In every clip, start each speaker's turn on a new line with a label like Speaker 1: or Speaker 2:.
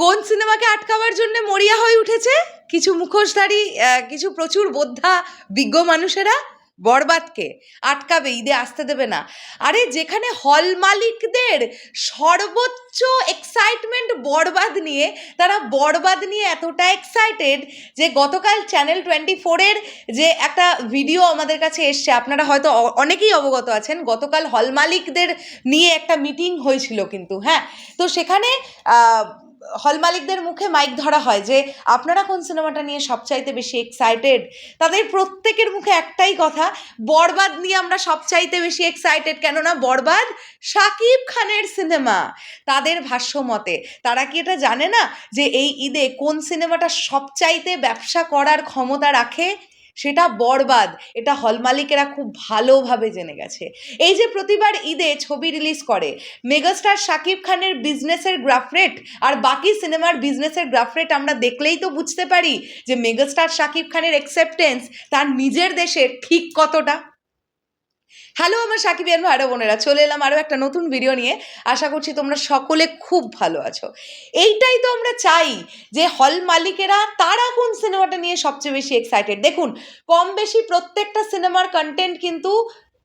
Speaker 1: কোন সিনেমাকে আটকাবার জন্য মরিয়া হয়ে উঠেছে? কিছু মুখোশধারী কিছু প্রচুর বোদ্ধা, বিজ্ঞ মানুষেরা বরবাদকে আটকাবে, ঈদে আসতে দেবে না। আরে, যেখানে হল মালিকদের সর্বোচ্চ এক্সাইটমেন্ট বরবাদ নিয়ে, তারা বরবাদ নিয়ে এতটা এক্সাইটেড যে গতকাল চ্যানেল টোয়েন্টি ফোরের যে একটা ভিডিও আমাদের কাছে এসছে, আপনারা হয়তো অনেকেই অবগত আছেন, গতকাল হল মালিকদের নিয়ে একটা মিটিং হয়েছিল কিন্তু হ্যাঁ? তো সেখানে হল মালিকদের মুখে মাইক ধরা হয় যে, আপনারা কোন সিনেমাটা নিয়ে সবচাইতে বেশি এক্সাইটেড তাদের প্রত্যেকের মুখে একটাই কথা, বরবাদ নিয়ে আমরা সবচাইতে বেশি এক্সাইটেড কেননা বরবাদ শাকিব খানের সিনেমা তাদের ভাষ্য মতে, তারা কি এটা জানে না যে এই ঈদে কোন সিনেমাটা সবচাইতে ব্যবসা করার ক্ষমতা রাখে? সেটা বরবাদ। এটা হল মালিকেরা খুব ভালোভাবে জেনে গেছে। এই যে প্রতিবার ঈদে ছবি রিলিজ করে, মেগাস্টার শাকিব খানের বিজনেসের গ্রাফরেট আর বাকি সিনেমার বিজনেসের গ্রাফরেট আমরা দেখলেই তো বুঝতে পারি যে মেগাস্টার শাকিব খানের অ্যাকসেপ্টেন্স তার নিজের দেশে ঠিক কতটা। হ্যালো আমার সাকিবিয়ান ভাইরা বোনেরা। চলে এলাম আরও একটা নতুন ভিডিও নিয়ে। আশা করছি তোমরা সকলে খুব ভালো আছো। এইটাই তো আমরা চাই যে হল মালিকেরা তারা কোন সিনেমাটা নিয়ে সবচেয়ে বেশি এক্সাইটেড দেখুন, কম বেশি প্রত্যেকটা সিনেমার কন্টেন্ট কিন্তু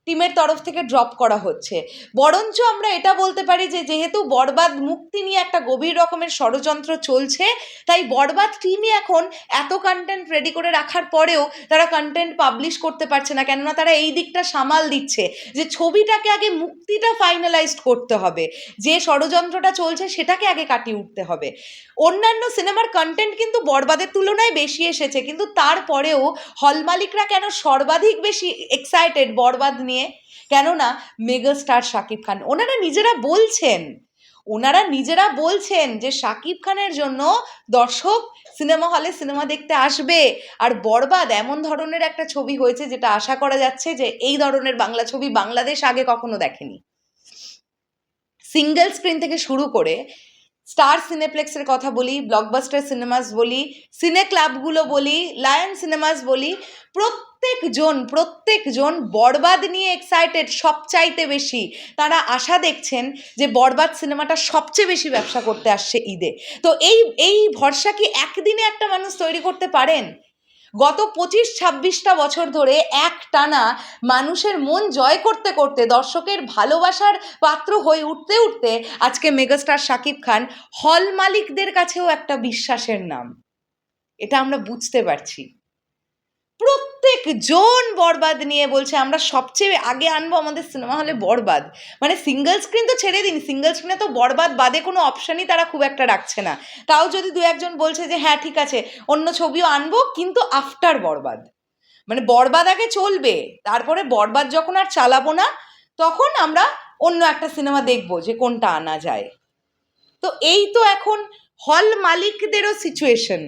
Speaker 1: টিমের তরফ থেকে ড্রপ করা হচ্ছে। বরঞ্চ আমরা এটা বলতে পারি যে, যেহেতু বরবাদ মুক্তি নিয়ে একটা গভীর রকমের ষড়যন্ত্র চলছে, তাই বরবাদ টিমই এখন এত কন্টেন্ট রেডি করে রাখার পরেও তারা কন্টেন্ট পাবলিশ করতে পারছে না। কেননা তারা এই দিকটা সামাল দিচ্ছে যে, ছবিটাকে আগে মুক্তিটা ফাইনালাইজড করতে হবে। যে ষড়যন্ত্রটা চলছে সেটাকে আগে কাটিয়ে উঠতে হবে। অন্যান্য সিনেমার কন্টেন্ট কিন্তু বরবাদের তুলনায় বেশি এসেছে। কিন্তু তারপরেও হল মালিকরা কেন সর্বাধিক বেশি এক্সাইটেড বরবাদ নিয়ে কেননা মেগাস্টার শাকিব খান, ওনারা নিজেরা বলছেন, ওনারা নিজেরা বলছেন যে শাকিব খানের জন্য দর্শক সিনেমা হলে সিনেমা দেখতে আসবে। আর বরবাদ এমন ধরনের একটা ছবি হয়েছে যেটা আশা করা যাচ্ছে যে এই ধরনের বাংলা ছবি বাংলাদেশ আগে কখনো দেখেনি। সিঙ্গেল স্ক্রিন থেকে শুরু করে স্টার সিনেপ্লেক্সের কথা বলি, ব্লকবাস্টার সিনেমাস বলি, সিনে ক্লাবগুলো বলি, লায়ন সিনেমাস বলি প্রত্যেকজন প্রত্যেকজন বরবাদ নিয়ে এক্সাইটেড সবচাইতে বেশি। তারা আশা দেখছেন যে বরবাদ সিনেমাটা সবচেয়ে বেশি ব্যবসা করতে আসছে ঈদে। তো এই এই ভরসা কি একদিনে একটা মানুষ তৈরি করতে পারেন? গত পঁচিশ, ছাব্বিশটা বছর ধরে এক টানা মানুষের মন জয় করতে করতে, দর্শকের ভালোবাসার পাত্র হয়ে উঠতে উঠতে আজকে মেগাস্টার শাকিব খান হল মালিকদের কাছেও একটা বিশ্বাসের নাম। এটা আমরা বুঝতে পারছি। প্রত্যেক জন বরবাদ নিয়ে বলছে, আমরা সবচেয়ে আগে আনব আমাদের সিনেমা হলে বরবাদ। মানে সিঙ্গেল স্ক্রিন তো ছেড়ে দিন সিঙ্গেল স্ক্রিনে তো বরবাদ বাদে কোনো অপশানই তারা খুব একটা রাখছে না। তাও যদি দু একজন বলছে যে হ্যাঁ ঠিক আছে, অন্য ছবিও আনব, কিন্তু আফটার বরবাদ। মানে বরবাদ আগে চলবে, তারপরে বরবাদ যখন আর চালাবো না, তখন আমরা অন্য একটা সিনেমা দেখব যে কোনটা আনা যায়। তো এই তো এখন হল মালিকদেরও সিচুয়েশন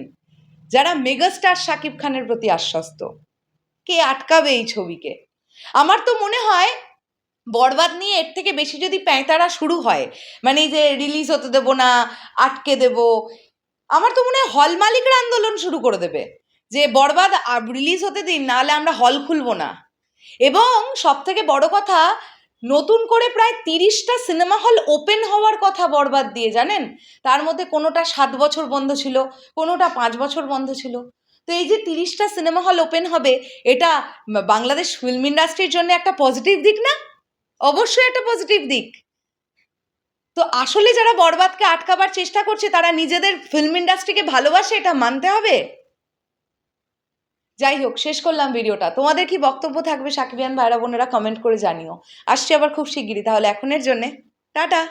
Speaker 1: যারা মেগাস্টার শাকিব খানের প্রতি আশ্বস্ত। কে আটকাবে এই ছবিকে? আমার তো মনে হয় বরবাদ নিয়ে এর থেকে বেশি যদি প্যাঁতারা শুরু হয় মানে যে রিলিজ হতে দেবো না, আটকে দেব, আমার তো মনে হয় হল মালিকরা আন্দোলন শুরু করে দেবে। যে বরবাদ রিলিজ হতে দিন, নাহলে আমরা হল খুলবো না। এবং সব থেকে বড় কথা, নতুন করে প্রায় তিরিশটা সিনেমা হল ওপেন হওয়ার কথা বরবাদ দিয়ে, জানেন? তার মধ্যে কোনোটা সাত বছর বন্ধ ছিল, কোনোটা পাঁচ বছর বন্ধ ছিল। তো এই যে তিরিশটা সিনেমা হল ওপেন হবে, এটা বাংলাদেশ ফিল্ম ইন্ডাস্ট্রির জন্য একটা পজিটিভ দিক না? অবশ্যই একটা পজিটিভ দিক। তো আসলে যারা বরবাদকে আটকাবার চেষ্টা করছে, তারা নিজেদের ফিল্ম ইন্ডাস্ট্রিকে ভালোবাসে, এটা মানতে হবে? যাই হোক, শেষ করলাম ভিডিওটা। তোমাদের কি বক্তব্য থাকবে সাকিবিয়ান ভাইরা বোনেরা কমেন্ট করে জানিও। আসছি আবার খুব শিগগিরই, তাহলে এখনের জন্যে। টাটা!